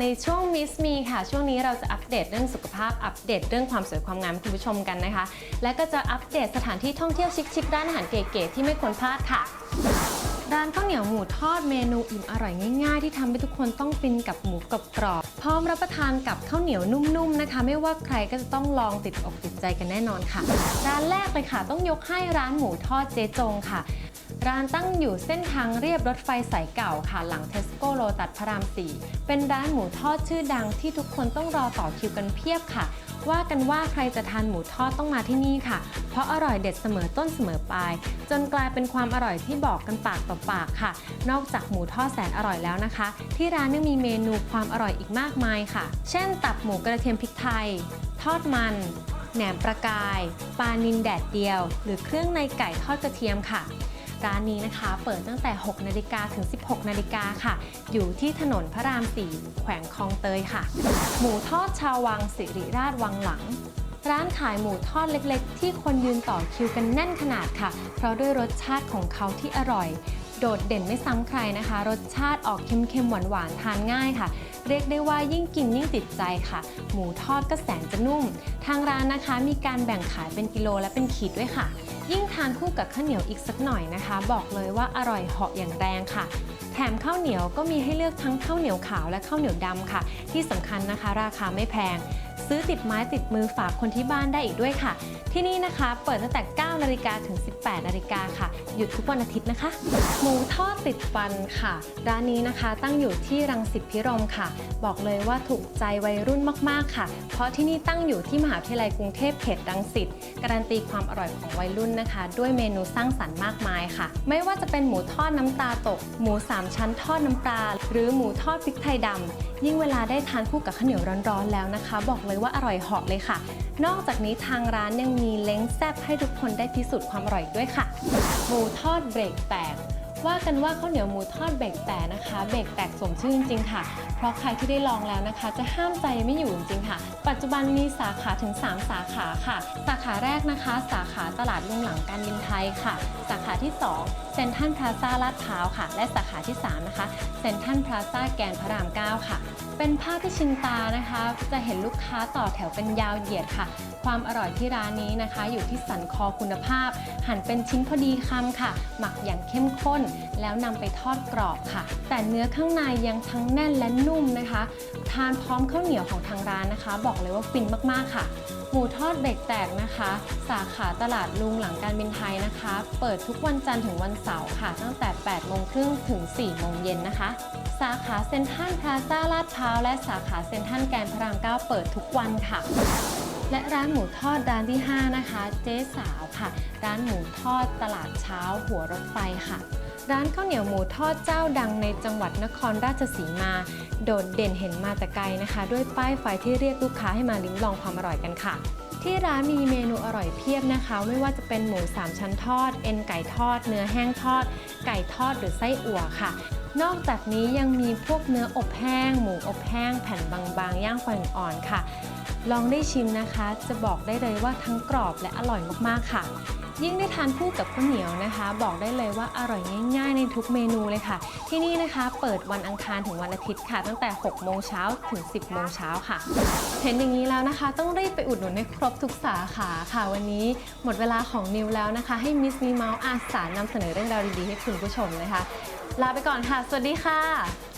ในช่วง Miss Me ค่ะ ช่วงนี้เราจะอัปเดตเรื่องสุขภาพ อัปเดตเรื่องความสวยความงามคุณผู้ชมกันนะคะ และก็จะอัปเดตสถานที่ท่องเที่ยวชิคๆร้านอาหารเก๋ๆที่ไม่ควรพลาดค่ะร้านข้าวเหนียวหมูทอดเมนูอิ่มอร่อยง่ายๆ ที่ทำให้ทุกคนต้องฟินกับหมูกรอบๆพร้อมรับประทานกับข้าวเหนียวนุ่มๆนะคะ ไม่ว่าใครก็จะต้องลองติดอกติดใจกันแน่นอนค่ะ ร้านแรกเลยค่ะต้องยกให้ร้านหมูทอดเจจงค่ะ ร้านตั้งอยู่เส้นทางเรียบรถไฟสายเก่าค่ะหลังเทสโก้โลตัดพระราม 4 เป็นร้านหมูทอดชื่อดังที่ทุกคนต้องรอต่อคิวกันเพียบค่ะ ว่ากันว่าใครจะทานหมูทอดต้องมาที่นี่ค่ะ เพราะอร่อยเด็ดเสมอต้นเสมอปลาย จนกลายเป็นความอร่อยที่บอกกันปากต่อปากค่ะ นอกจากหมูทอดแสนอร่อยแล้วนะคะ ที่ร้านยังมีเมนูความอร่อยอีกมากมายค่ะ เช่น ตับหมูกระเทียมพริกไทย ทอดมันแหนมประกาย ปลานินแดดเดียว หรือเครื่องในไก่ทอดกระเทียมค่ะ ร้านนี้นะคะ เปิดตั้งแต่ 6 นาฬิกาถึง 16 นาฬิกาค่ะ อยู่ที่ถนนพระราม 4 แขวงคลองเตยค่ะ หมูทอดชาววังสิริราชวังหลัง ร้านขายหมูทอดเล็กๆ ที่คนยืนต่อคิวกันแน่นขนาดค่ะ เพราะด้วยรสชาติของเขาที่อร่อย โดดเด่นไม่ซ้ำใครนะคะ รสชาติออกเค็มๆหวานๆทานง่ายค่ะเรียกได้ว่ายิ่งกินยิ่งติดใจค่ะ หมูทอดก็แสนจะนุ่ม ทางร้านนะคะมีการแบ่งขายเป็นกิโลและเป็นขีดด้วยค่ะ ยิ่งทานคู่กับข้าวเหนียวอีกสักหน่อยนะคะ บอกเลยว่าอร่อยเหาะอย่างแรงค่ะ แถมข้าวเหนียวก็มีให้เลือกทั้งข้าวเหนียวขาวและข้าวเหนียวดำค่ะ ที่สำคัญนะคะ ราคาไม่แพง ซื้อติดไม้ติดมือฝากคนที่บ้านได้อีกด้วยค่ะ ที่นี่นะคะเปิดตั้งแต่ 9 นาฬิกาถึง 18 นาฬิกาค่ะ หยุดทุกวันอาทิตย์นะคะ หมูทอดติดฟันค่ะ ร้านนี้นะคะตั้งอยู่ที่รังสิตพิรมค่ะ บอกเลยว่าถูกใจวัยรุ่นมากๆค่ะ เพราะที่นี่ตั้งอยู่ที่มหาวิทยาลัยกรุงเทพเขตรังสิตการันตีความอร่อยของวัยรุ่นนะคะ ด้วยเมนูสร้างสรรค์มากมายค่ะ ไม่ว่าจะเป็นหมูทอดน้ำตาตก หมูสามชั้นทอดน้ำปลาหรือหมูทอดพริกไทยดำยิ่งเวลาได้ทานคู่กับข้าวเหนียวร้อนๆแล้วนะคะ บอกเลยว่าอร่อยเหาะเลยค่ะ นอกจากนี้ทางร้านยังมีเล้งแซ่บให้ทุกคนได้พิสูจน์ความอร่อยด้วยค่ะ หมูทอดเบรกแตกว่ากันว่าข้าวเหนียวหมูทอดเบรกแตกนะคะ เบรกแตกสมชื่อจริงๆค่ะ เพราะใครที่ได้ลองแล้วนะคะ จะห้ามใจไม่อยู่จริงๆค่ะ จุบันมีสาขาถึง 3 สาขาค่ะ สาขาแรกนะคะ สาขาตลาดลุงหลังการบินไทยค่ะ สาขาที่ 2 เซ็นทรัลพลาซ่าลาดพร้าวค่ะ และสาขาที่ 3 นะคะ เซ็นทรัลพลาซ่าแกนพระราม 9 ค่ะ เป็นภาพที่ชินตานะคะ จะเห็นลูกค้าต่อแถวเป็นยาวเหยียดค่ะ ความอร่อยที่ร้านนี้นะคะ อยู่ที่สันคอคุณภาพ หั่นเป็นชิ้นพอดีคำค่ะ หมักอย่างเข้มข้น แล้วนำไปทอดกรอบค่ะ แต่เนื้อข้างในยังทั้งแน่นและนุ่มนะคะ ทานพร้อมข้าวเหนียวของทางร้านนะคะ บอกเลยว่าฟินมากๆค่ะ หมูทอดเบรกแตกนะคะ สาขาตลาดลุงหลังการบินไทยนะคะ เปิดทุกวันจันทร์ถึงวันเสาร์ค่ะ ตั้งแต่ 8 โมงครึ่งถึง 4 โมงเย็นนะคะ สาขาเซ็นทรัลพลาซ่าลาดพร้าวและสาขาเซ็นทรัลแกนพระราม 9 เปิดทุกวันค่ะและร้านหมูทอดร้านที่ 5 นะคะ เจ๊สาวค่ะ ร้านหมูทอดตลาดเช้าหัวรถไฟค่ะ ร้านข้าวเหนียวหมูทอดเจ้าดังในจังหวัดนครราชสีมา โดดเด่นเห็นมาแต่ไกลนะคะ ด้วยป้ายไฟที่เรียกลูกค้าให้มาลิ้มลองความอร่อยกันค่ะ ที่ร้านมีเมนูอร่อยเพียบนะคะ ไม่ว่าจะเป็นหมูสามชั้นทอด เอ็นไก่ทอด เนื้อแห้งทอด ไก่ทอดหรือไส้อั่วค่ะ นอกจากนี้ยังมีพวกเนื้ออบแห้ง หมูอบแห้ง แผ่นบางๆ ย่างไฟอ่อนๆค่ะ ลองได้ชิมนะคะ จะบอกได้เลยว่าทั้งกรอบและอร่อยมากๆค่ะ ยิ่งได้ทานคู่กับข้าวเหนียวนะคะ บอกได้เลยว่าอร่อยง่ายๆในทุกเมนูเลยค่ะ ที่นี่นะคะเปิดวันอังคารถึงวันอาทิตย์ค่ะ ตั้งแต่ 6 โมงเช้าถึง 10 โมงเช้าค่ะ เห็นอย่างนี้แล้วนะคะ ต้องรีบไปอุดหนุนให้ครบทุกสาขาค่ะ วันนี้หมดเวลาของนิวแล้วนะคะ ให้มิสมีเมาส์อาสานำเสนอเรื่องราวดีๆให้คุณผู้ชมนะคะ ลาไปก่อนค่ะ สวัสดีค่ะ